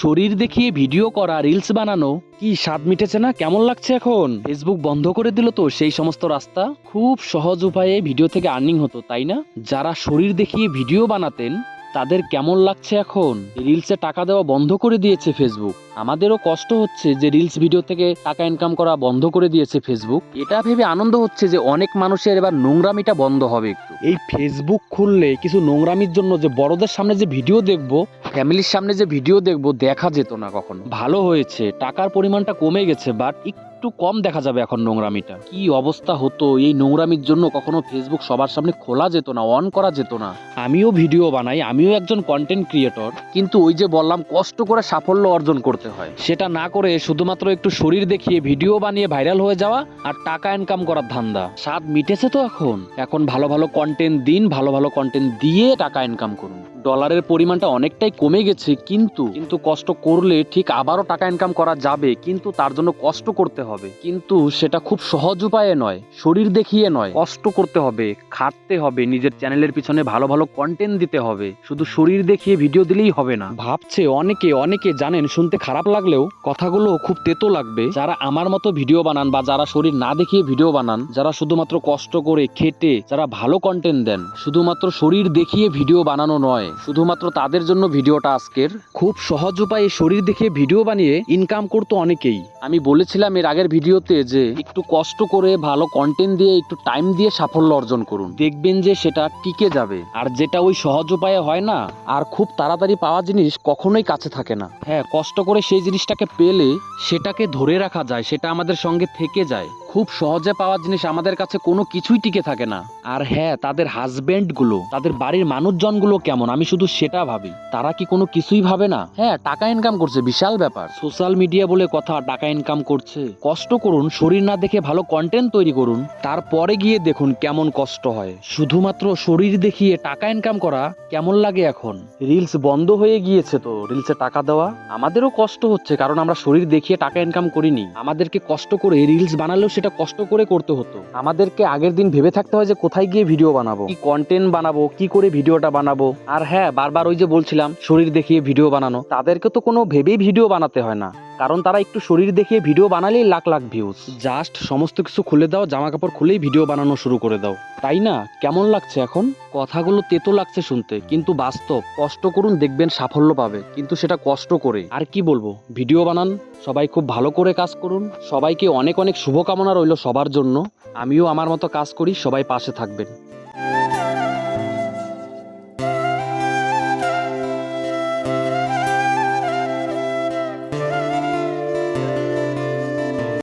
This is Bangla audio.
শরীর দেখিয়ে ভিডিও করা রিলস বানানো, কি স্বাদ মিটেছে না? কেমন লাগছে এখন? ফেসবুক বন্ধ করে দিল তো সেই সমস্ত রাস্তা? খুব সহজ উপায়ে ভিডিও থেকে আর্নিং হতো, তাই না? যারা শরীর দেখিয়ে ভিডিও বানাতেন তাদের কেমন লাগছে এখন? রিলসে টাকা দেওয়া বন্ধ করে দিয়েছে ফেসবুক আমাদেরও কষ্ট হচ্ছে যে রিলস ভিডিও থেকে টাকা ইনকাম করা বন্ধ করে দিয়েছে ফেসবুক এটা ভেবে আনন্দ হচ্ছে যে অনেক মানুষের এবার নোংরামিটা বন্ধ হবে একটু। এই ফেসবুক খুললে কিছু নোংরামির জন্য যে বড়দের সামনে যে ভিডিও দেখব ফ্যামিলির সামনে যে ভিডিও দেখব দেখা যেত না কখনো। ভালো হয়েছে টাকার পরিমাণটা কমে গেছে বাট একটু কম দেখা যাবে এখন নোংরামিটা। কি অবস্থা হতো? এই নোংরামির জন্য কখনো ফেসবুক সবার সামনে খোলা যেত না অন করা যেত না। আমিও ভিডিও বানাই, আমিও একজন কন্টেন্ট ক্রিয়েটর কিন্তু ওই যে বললাম, কষ্ট করে সাফল্য অর্জন করতে হয়। সেটা না করে শুধুমাত্র একটু শরীর দেখিয়ে ভিডিও বানিয়ে ভাইরাল হয়ে যাওয়া আর টাকা ইনকাম করার ধান্দা। স্বাদ মিটেছে তো এখন। এখন ভালো ভালো কন্টেন্ট দিন, ভালো ভালো কন্টেন্ট দিয়ে টাকা ইনকাম করুন। ডলারের পরিমাণটা অনেকটাই কমে গেছে, কিন্তু কিন্তু কষ্ট করলে ঠিক আবারও টাকা ইনকাম করা যাবে, কিন্তু তার জন্য কষ্ট করতে হবে কিন্তু সেটা খুব সহজ উপায়ে নয়, শরীর দেখিয়ে নয়। কষ্ট করতে হবে, খাটতে হবে, নিজের চ্যানেলের পিছনে ভালো ভালো কন্টেন্ট দিতে হবে। শুধু শরীর দেখিয়ে ভিডিও দিলেই হবে না। ভাবছে অনেকে অনেকে জানেন, শুনতে খারাপ লাগলেও কথাগুলো খুব তেতো লাগবে। যারা আমার মতো ভিডিও বানান বা যারা শরীর না দেখিয়ে ভিডিও বানান, যারা শুধুমাত্র কষ্ট করে খেটে, যারা ভালো কন্টেন্ট দেন, শুধুমাত্র শরীর দেখিয়ে ভিডিও বানানো নয়, শুধুমাত্র তাদের জন্য ভিডিওটা আজকের। খুব সহজ উপায়ে শরীর দেখিয়ে ভিডিও বানিয়ে ইনকাম করতো অনেকেই। আমি বলেছিলাম এর আগের ভিডিওতে যে একটু কষ্ট করে ভালো কন্টেন্ট দিয়ে, একটু টাইম দিয়ে সাফল্য অর্জন করুন। দেখবেন যে সেটা টিকে যাবে। আর যেটা ওই সহজ উপায়ে হয় না, আর খুব তাড়াতাড়ি পাওয়া জিনিস কখনোই কাছে থাকে না। হ্যাঁ কষ্ট করে সেই জিনিসটাকে পেলে সেটাকে ধরে রাখা যায়, সেটা আমাদের সঙ্গে থেকে যায়। খুব সহজে পাওয়া জিনিস আমাদের কাছে কোনো কিছুই টিকে থাকে না। আর হ্যাঁ তাদের হাজবেন্ডগুলো তাদের বাড়ির মানুষজনগুলো কেমন? আমি শুধু সেটা ভাবি। তারা কি কোনো কিছুই ভাবে না? হ্যাঁ টাকা ইনকাম করছে, বিশাল ব্যাপার। সোশ্যাল মিডিয়া বলে কথা, টাকা ইনকাম করছে। কষ্ট করুন, শরীর না দেখে ভালো কন্টেন্ট তৈরি করুন। তারপরে গিয়ে দেখুন কেমন কষ্ট হয়। শুধুমাত্র শরীর দেখিয়ে টাকা ইনকাম করা কেমন লাগে এখন? রিলস বন্ধ হয়ে গিয়েছে তো রিলসে টাকা দেওয়া? আমাদেরও কষ্ট হচ্ছে, কারণ আমরা শরীর দেখিয়ে টাকা ইনকাম করিনি। আমাদেরকে কষ্ট করে রিলস বানালেও সেটা কষ্ট করে করতে হতো। আমাদেরকে আগের দিন ভেবে থাকতে হয় যে কোথায় গিয়ে ভিডিও বানাবো, কি কন্টেন্ট বানাবো, কি করে ভিডিওটা বানাবো। আর হ্যাঁ বারবার ওই যে বলছিলাম, শরীর দেখিয়ে ভিডিও বানানো। তাদেরকে তো কোনো ভেবেই ভিডিও বানাতে হয় না। কারণ তারা একটু শরীর দেখিয়ে ভিডিও বানালেই লাখ লাখ ভিউজ জাস্ট সমস্ত কিছু খুলে দাও জামা কাপড় খুলেই ভিডিও বানানো শুরু করে দাও। তাই না? কেমন লাগছে এখন? কথাগুলো তেতো লাগছে শুনতে কিন্তু বাস্তব। কষ্ট করুন দেখবেন সাফল্য পাবে কিন্তু সেটা কষ্ট করে। আর কি বলব? ভিডিও বানান সবাই খুব ভালো করে কাজ করুন। সবাইকে অনেক অনেক শুভকামনা রইল সবার জন্য। আমিও আমার মতো কাজ করি সবাই পাশে থাকবেন।